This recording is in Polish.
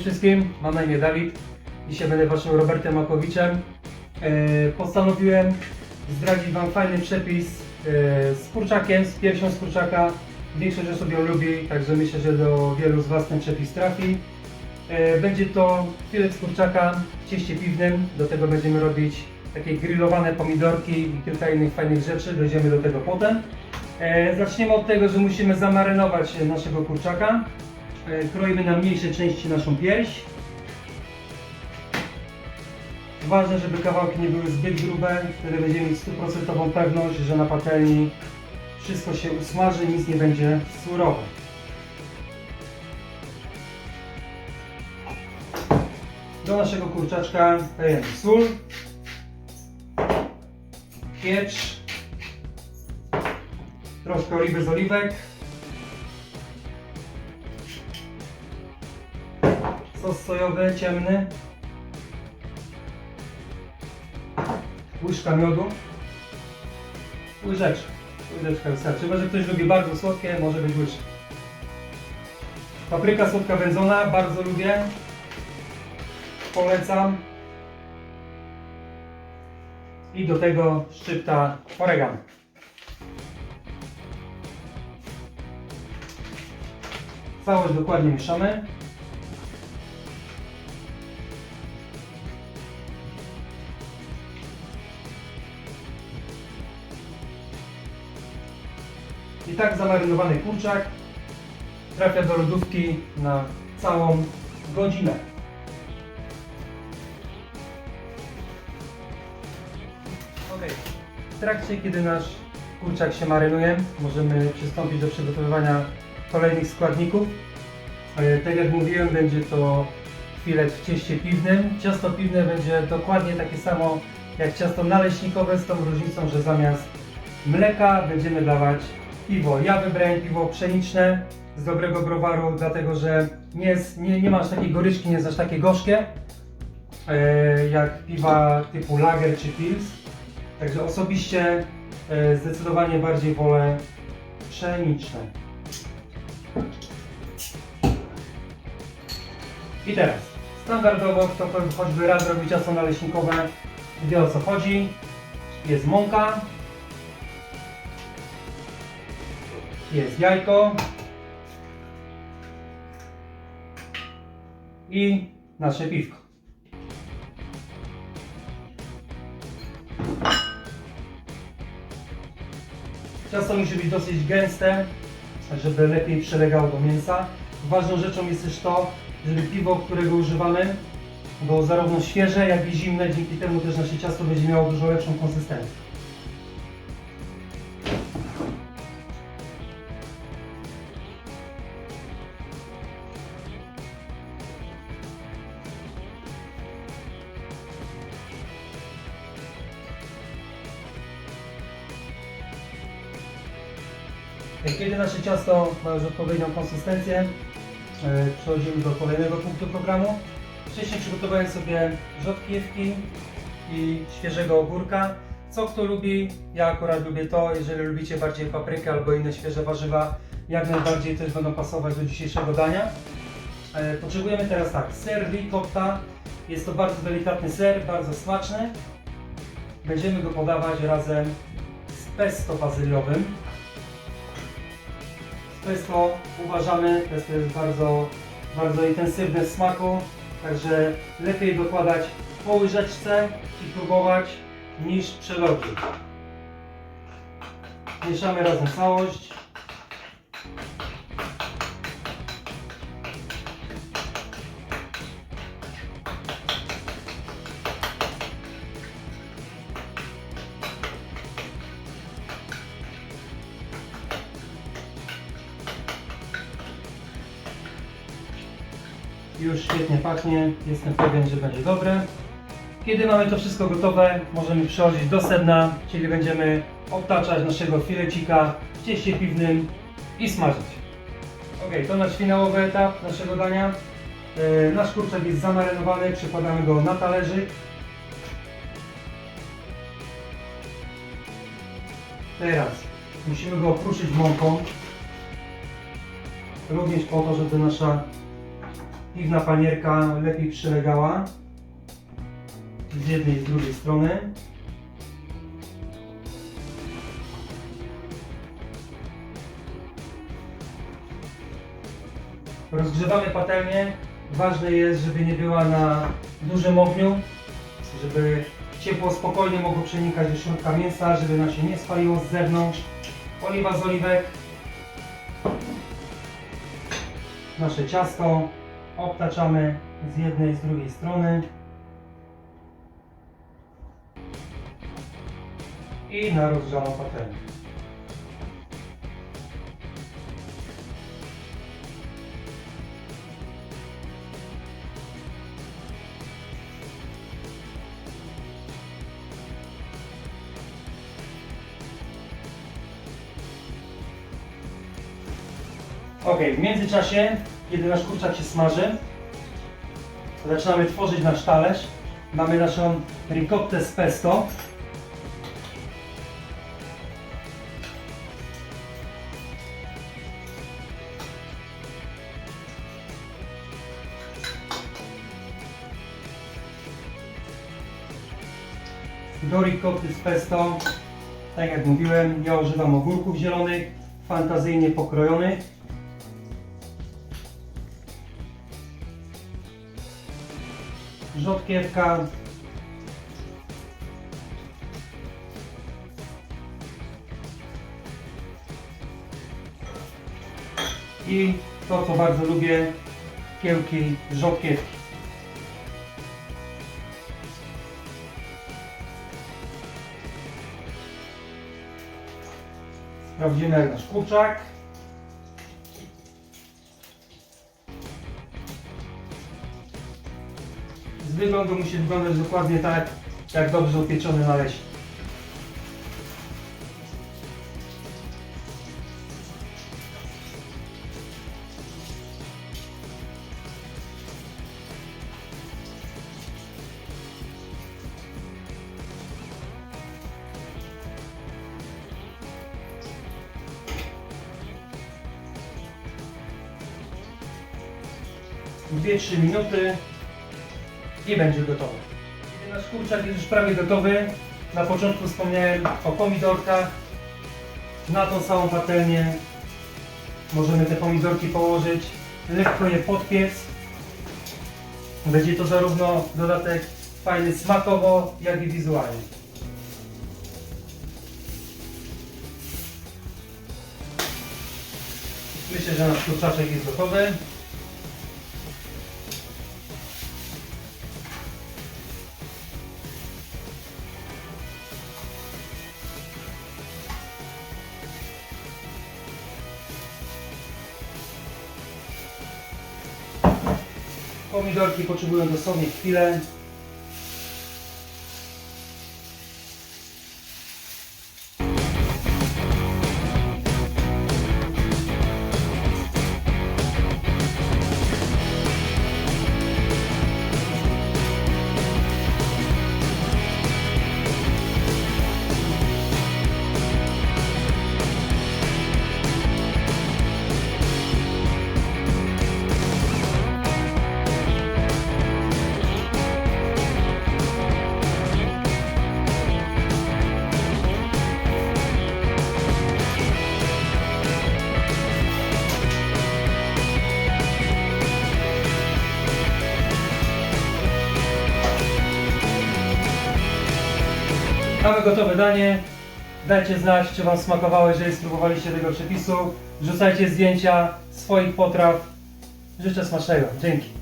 Wszystkim, mam na imię Dawid. Dzisiaj będę waszym Robertem Makowiczem. E, postanowiłem zdradzić wam fajny przepis e, z kurczakiem, z piersią z kurczaka. Większość osób ją lubi, także myślę, że do wielu z was ten przepis trafi. E, będzie to filet z kurczaka w cieście piwnym. Do tego będziemy robić takie grillowane pomidorki i kilka innych fajnych rzeczy. Dojdziemy do tego potem. Zaczniemy od tego, że musimy zamarynować naszego kurczaka. E, Kroimy na mniejsze części naszą pierś. Ważne, żeby kawałki nie były zbyt grube, wtedy będziemy mieć stuprocentową pewność, że na patelni wszystko się usmaży, nic nie będzie surowe. Do naszego kurczaczka dajemy sól, pieprz, troszkę oliwy z oliwek, sos sojowy ciemny, łyżka miodu, łyżeczka, łyżeczka wystarczy, chyba że ktoś lubi bardzo słodkie, może być łyżka. Papryka słodka wędzona, bardzo lubię, polecam. I do tego szczypta oregano. Całość dokładnie mieszamy. Tak zamarynowany kurczak trafia do lodówki na całą godzinę. Ok. W trakcie, kiedy nasz kurczak się marynuje, możemy przystąpić do przygotowywania kolejnych składników. E, Tak jak mówiłem, będzie to filet w cieście piwnym. Ciasto piwne będzie dokładnie takie samo jak ciasto naleśnikowe, z tą różnicą, że zamiast mleka będziemy dawać piwo. Ja wybrałem piwo pszeniczne z dobrego browaru, dlatego że nie, jest, nie, nie ma aż takiej goryczki, nie jest aż takie gorzkie e, jak piwa typu lager czy pils. Także osobiście e, zdecydowanie bardziej wolę pszeniczne. I teraz, standardowo kto choćby raz robi ciasto naleśnikowe, wie o co chodzi. Jest mąka, jest jajko i nasze piwko. Ciasto musi być dosyć gęste, żeby lepiej przylegało do mięsa. Ważną rzeczą jest też to, żeby piwo, którego używamy, było zarówno świeże, jak i zimne. Dzięki temu też nasze ciasto będzie miało dużo lepszą konsystencję. Kiedy nasze ciasto ma już odpowiednią konsystencję, e, przechodzimy do kolejnego punktu programu. Wcześniej przygotowałem sobie rzodkiewki i świeżego ogórka. Co kto lubi, ja akurat lubię to. Jeżeli lubicie bardziej paprykę albo inne świeże warzywa, jak najbardziej też będą pasować do dzisiejszego dania. E, Potrzebujemy teraz tak, ser ricotta. Jest to bardzo delikatny ser, bardzo smaczny. Będziemy go podawać razem z pesto bazyliowym. Pesto uważamy, pesto jest bardzo, bardzo intensywne w smaku, także lepiej dokładać po łyżeczce i próbować niż przelodzić. Mieszamy razem całość. Już świetnie pachnie, jestem pewien, że będzie dobre. Kiedy mamy to wszystko gotowe, możemy przechodzić do sedna, czyli będziemy obtaczać naszego filecika w cieście piwnym i smażyć. Ok, to nasz finałowy etap naszego dania. E, nasz kurczak jest zamarynowany, przykładamy go na talerzyk. Teraz musimy go okruszyć mąką. Również po to, żeby nasza piwna panierka lepiej przylegała z jednej i z drugiej strony. Rozgrzewamy patelnię. Ważne jest, żeby nie była na dużym ogniu, żeby ciepło spokojnie mogło przenikać do środka mięsa, żeby nam się nie spaliło z zewnątrz. Oliwa z oliwek. Nasze ciasto obtaczamy z jednej i z drugiej strony. I na rozgrzaną patelnię. Ok, w międzyczasie, kiedy nasz kurczak się smaży, zaczynamy tworzyć nasz talerz. Mamy naszą ricottę z pesto. Do ricotty z pesto, tak jak mówiłem, ja używam ogórków zielonych, fantazyjnie pokrojonych. Rzodkiewka. I to, co bardzo lubię, kiełki rzodkiewki. Sprawdzimy jak nasz kurczak. Z wyglądu musi wyglądać dokładnie tak, jak dobrze upieczony naleśnik. Dwie-trzy minuty i będzie gotowy. Nasz kurczak jest już prawie gotowy, na początku wspomniałem o pomidorkach. Na tą samą patelnię możemy te pomidorki położyć, lekko je podpiec. Będzie to zarówno dodatek fajny smakowo, jak i wizualnie. Myślę, że nasz kurczaczek jest gotowy. Pomidorki potrzebują dosłownie chwilę. Mamy gotowe danie. Dajcie znać, czy Wam smakowało, jeżeli spróbowaliście tego przepisu. Wrzucajcie zdjęcia swoich potraw. Życzę smacznego. Dzięki.